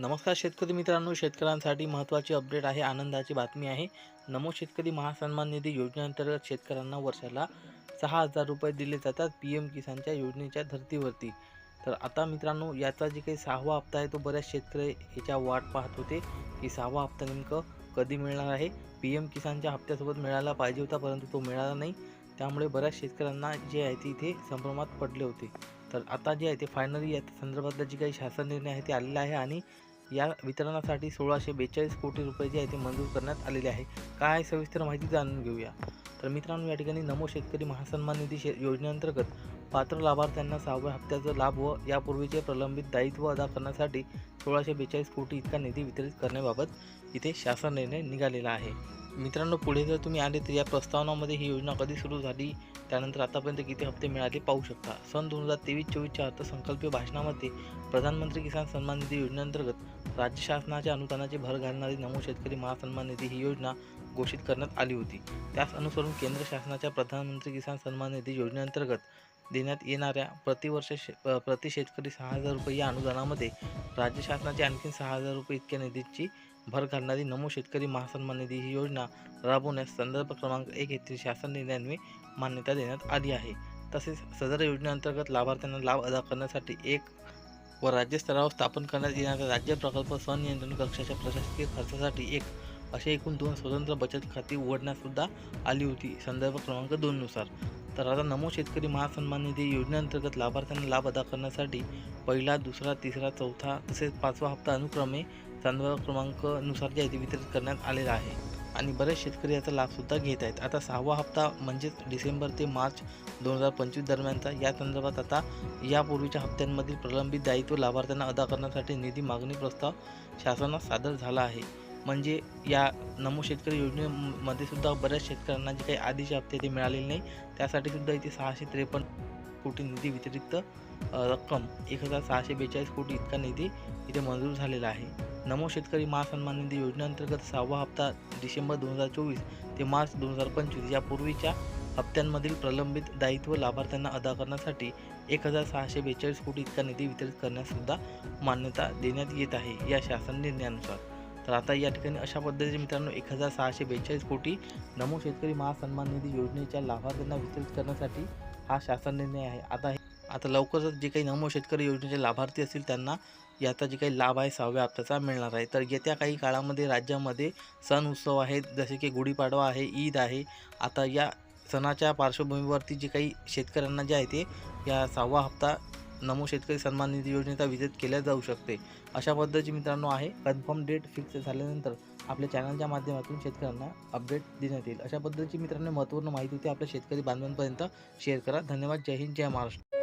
नमस्कार शेतकरी मित्रांनो शेतकऱ्यांसाठी महत्त्वाची अपडेट आहे आनंदाची बातमी आहे. नमो शेतकरी महासन्मान निधी योजनेअंतर्गत शेतकऱ्यांना वर्षाला सहा हजार रुपये दिले जातात पी एम किसानच्या योजनेच्या धर्तीवरती. तर आता मित्रांनो याचा जे काही सहावा हप्ता आहे तो बऱ्याच शेतकरी याच्या वाट पाहत होते. की सहावा हप्ता नेमकं कधी मिळणार आहे? पी एम किसानच्या हप्त्यासोबत मिळायला पाहिजे होता परंतु तो मिळाला नाही. त्यामुळे बऱ्याच शेतकऱ्यांना जे आहे ते इथे संभ्रमात पडले होते. तर आता जे आहे ते फायनली या संदर्भातला जे काही शासन निर्णय आहे ते आलेला आहे आणि या वितरणासाठी सोळाशे बेचाळीस कोटी रुपये जे आहे ते मंजूर करण्यात आलेले आहे. काय आहे सविस्तर माहिती जाणून घेऊया. तर मित्रांनो या ठिकाणी नमो शेतकरी महासन्मान निधी शे योजनेअंतर्गत पात्र लाभार्थ्यांना सहाव्या हप्त्याचा लाभ व यापूर्वीचे प्रलंबित दायित्व अदा करण्यासाठी सोळाशे बेचाळीस कोटी इतका निधी वितरित करण्याबाबत इथे शासन निर्णय निघालेला आहे. मित्रांनो पुढे जर तुम्ही आले तर या प्रस्तावनामध्ये ही योजना कधी सुरू झाली? त्यानंतर आतापर्यंत किती हप्ते मिळाले पाहू शकता. सन दोन हजार तेवीस चोवीसच्या अर्थसंकल्पीय भाषणामध्ये प्रधानमंत्री किसान सन्मान निधी योजनेअंतर्गत राज्य शासनाच्या अनुदानाची भर घालणारी नमो शेतकरी महासन्मान निधी ही योजना घोषित करण्यात आली होती. त्यास अनुसरून केंद्र शासनाच्या प्रधानमंत्री किसान सन्मान निधी योजनेअंतर्गत देण्यात येणाऱ्या प्रतिवर्ष शे प्रति शेतकरी सहा हजार रुपये या अनुदानामध्ये राज्य शासनाचे आणखी सहा हजार रुपये इतक्या निधीची भर घालणारी नमो शेतकरी महासन्मान निधी ही योजना राबवण्यास संदर्भ क्रमांक एक येथील शासन निर्णयान्वये मान्यता देण्यात आली आहे. तसेच सदर योजनेअंतर्गत लाभार्थ्यांना लाभ अदा करण्यासाठी एक व राज्यस्तरावर स्थापन करण्यात येणाऱ्या राज्य प्रकल्प संनियंत्रण कक्षाच्या प्रशासकीय खर्चासाठी एक असे एकूण दोन स्वतंत्र बचत खाती उघडण्यासुद्धा आली होती. संदर्भ क्रमांक दोननुसार तर आता नमो शेतकरी महासन्मान निधी योजनेअंतर्गत लाभार्थ्यांना लाभ अदा करण्यासाठी पहिला दुसरा तिसरा चौथा तसेच पाचवा हप्ता अनुक्रमे संदर्भ क्रमांकनुसार जे आहे ते वितरित करण्यात आलेला आहे. आणि बरेच शेतकरी याचा लाभसुद्धा घेत आहेत. आता सहावा हप्ता म्हणजेच डिसेंबर ते मार्च दोन हजार पंचवीस दरम्यानचा. या संदर्भात आता यापूर्वीच्या हप्त्यांमधील प्रलंबित दायित्व लाभार्थ्यांना अदा करण्यासाठी निधी मागणी प्रस्ताव शासनास सादर झाला आहे. म्हणजे या नमो शेतकरी योजनेमध्ये सुद्धा बऱ्याच शेतकऱ्यांना जे काही आधीचे हप्ते ते मिळालेले नाही त्यासाठी सुद्धा इथे सहाशे त्रेपन्न कोटी निधी व्यतिरिक्त रक्कम एक हजार सहाशे बेचाळीस कोटी इतका निधी इथे मंजूर झालेला आहे. नमो शेतकरी महासन्मान निधी योजनेअंतर्गत सहावा हप्ता डिसेंबर दोन हजार चोवीस ते मार्च दोन हजार पंचवीस यापूर्वीच्या हप्त्यांमधील प्रलंबित दायित्व लाभार्थ्यांना अदा करण्यासाठी एक हजार सहाशे बेचाळीस कोटी इतका निधी वितरित करण्याससुद्धा मान्यता देण्यात येत आहे या शासन निर्णयानुसार. तर आता या ठिकाणी अशा पद्धतीने मित्रांनो एक हजार सहाशे बेचाळीस कोटी नमो शेतकरी महासन्मान निधी योजनेच्या लाभार्थ्यांना वितरित करण्यासाठी हा शासन निर्णय आहे. आता हे आता लवकरच जे काही नमो शेतकरी योजनेचे लाभार्थी असतील त्यांना याचा जे काही लाभ आहे सहाव्या हप्त्याचा मिळणार आहे. तर येत्या काही काळामध्ये राज्यामध्ये सण उत्सव आहेत जसे की गुढीपाडवा आहे ईद आहे. आता या सणाच्या पार्श्वभूमीवरती जे काही शेतकऱ्यांना जे आहे ते या सहावा हप्ता नमो शेतकरी सन्मान निधी योजनेचा विजिट केल्या जाऊ शकते. अशा पद्धतीची मित्रांनो आहे. कन्फर्म डेट फिक्स झाल्यानंतर आपल्या चॅनलच्या माध्यमातून शेतकऱ्यांना अपडेट देण्यात येईल. अशा पद्धतीची मित्रांनो महत्त्वपूर्ण माहिती होती. आपल्या शेतकरी बांधवांपर्यंत शेअर करा. धन्यवाद. जय हिंद. जय महाराष्ट्र.